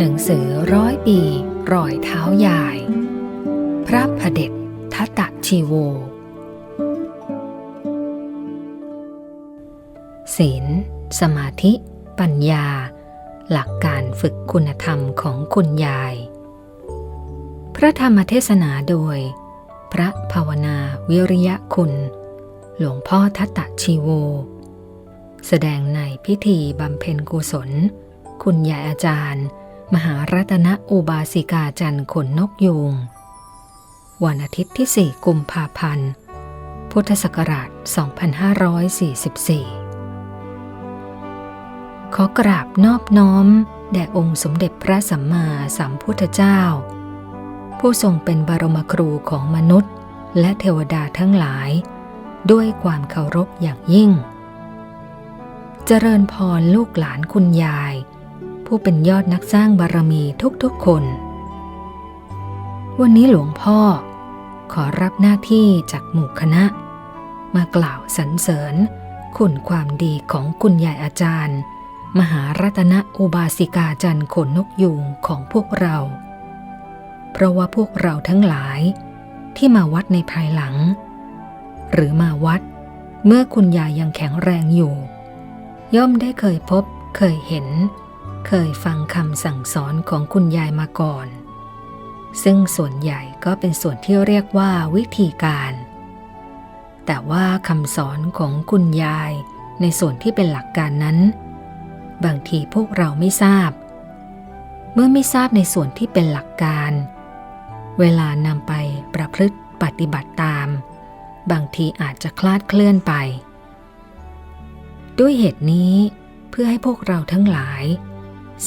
หนังสือร้อยปีรอยเท้ายาย พระพเด็จทัตตะชีโว ศีล สมาธิ ปัญญา หลักการฝึกคุณธรรมของคุณยาย พระธรรมเทศนาโดย พระภาวนาวิริยะคุณ หลวงพ่อทัตตะชีโว แสดงในพิธีบำเพ็ญกุศล คุณยายอาจารย์ มหารัตนอุบาสิกาจันทร์ขนนกยูงวันอาทิตย์ที่ 4 กุมภาพันธ์ พุทธศักราช 2544 ขอกราบนอบน้อม แด่องค์สมเด็จพระสัมมาสัมพุทธเจ้า ผู้ทรงเป็นบรมครูของมนุษย์ และเทวดาทั้งหลาย ด้วยความเคารพอย่างยิ่ง เจริญพรลูกหลานคุณยาย ผู้เป็นยอดนักสร้างบารมีทุกๆคน วันนี้หลวงพ่อ ขอรับหน้าที่จากหมู่คณะ มากล่าวสรรเสริญ คุณความดีของคุณยายอาจารย์ มหารัตนอุบาสิกาจันทร์ขนนกยูงของพวกเรา เพราะว่าพวกเราทั้งหลาย ที่มาวัดในภายหลัง หรือมาวัดเมื่อคุณยายยังแข็งแรงอยู่ ย่อมได้เคยพบเคยเห็น เคยฟังคำสั่งสอนของคุณยายมาก่อน ซึ่งส่วนใหญ่ก็เป็นส่วนที่เรียกว่าวิธีการ แต่ว่าคำสอนของคุณยายในส่วนที่เป็นหลักการนั้น บางทีพวกเราไม่ทราบ เมื่อไม่ทราบในส่วนที่เป็นหลักการ เวลานำไปประพฤติปฏิบัติตาม บางทีอาจจะคลาดเคลื่อนไป ด้วยเหตุนี้เพื่อให้พวกเราทั้งหลาย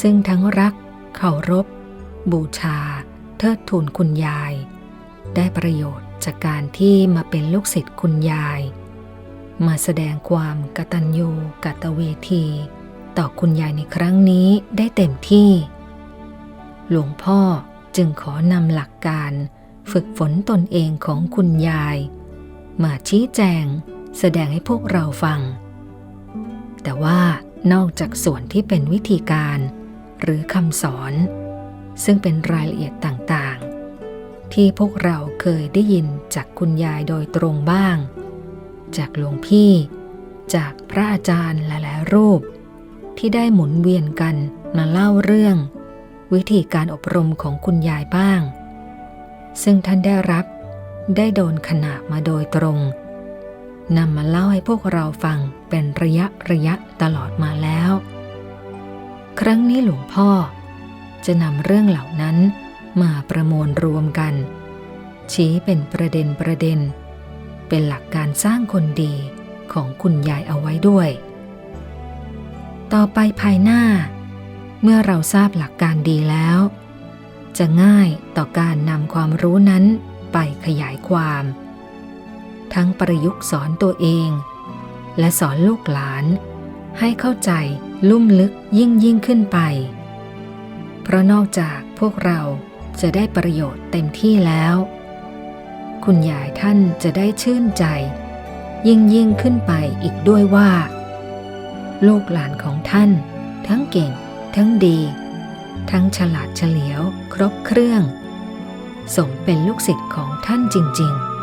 ซึ่งทั้งรัก เคารพ บูชา เทิดทูนคุณยาย ได้ประโยชน์จากการที่มาเป็นลูกศิษย์คุณยาย มาแสดงความกตัญญูกตเวที ต่อคุณยายในครั้งนี้ได้เต็มที่ หลวงพ่อจึงขอนำหลักการฝึกฝนตนเองของคุณยาย มาชี้แจง แสดงให้พวกเราฟัง แต่ว่านอกจากส่วนที่เป็นวิธีการ หรือคำสอน ซึ่งเป็นรายละเอียดต่างๆ ที่พวกเราเคยได้ยินจากคุณยายโดยตรงบ้าง จากหลวงพี่ จากพระอาจารย์หลายๆรูป ที่ได้หมุนเวียนกันมาเล่าเรื่อง วิธีการอบรมของคุณยายบ้าง ซึ่งท่านได้รับได้โดนขนาบมาโดยตรงนำมาเล่าให้พวกเราฟังเป็นระยะระยะตลอดมาแล้ว ครั้งนี้หลวงพ่อ จะนำเรื่องเหล่านั้นมาประมวลรวมกัน ชี้เป็นประเด็นประเด็น เป็นหลักการสร้างคนดีของคุณยายเอาไว้ด้วย ต่อไปภายหน้า เมื่อเราทราบหลักการดีแล้ว จะง่ายต่อการนำความรู้นั้นไปขยายความ ทั้งประยุกต์สอนตัวเอง และสอนลูกหลาน ให้เข้าใจลุ่มลึกยิ่งยิ่งขึ้นไป เพราะนอกจากพวกเราจะได้ประโยชน์เต็มที่แล้ว คุณยายท่านจะได้ชื่นใจ ยิ่งยิ่งขึ้นไปอีกด้วยว่า ลูกหลานของท่าน ทั้งเก่ง ทั้งดี ทั้งฉลาดเฉลียว ครบเครื่อง สมเป็นลูกศิษย์ของท่านจริง ๆ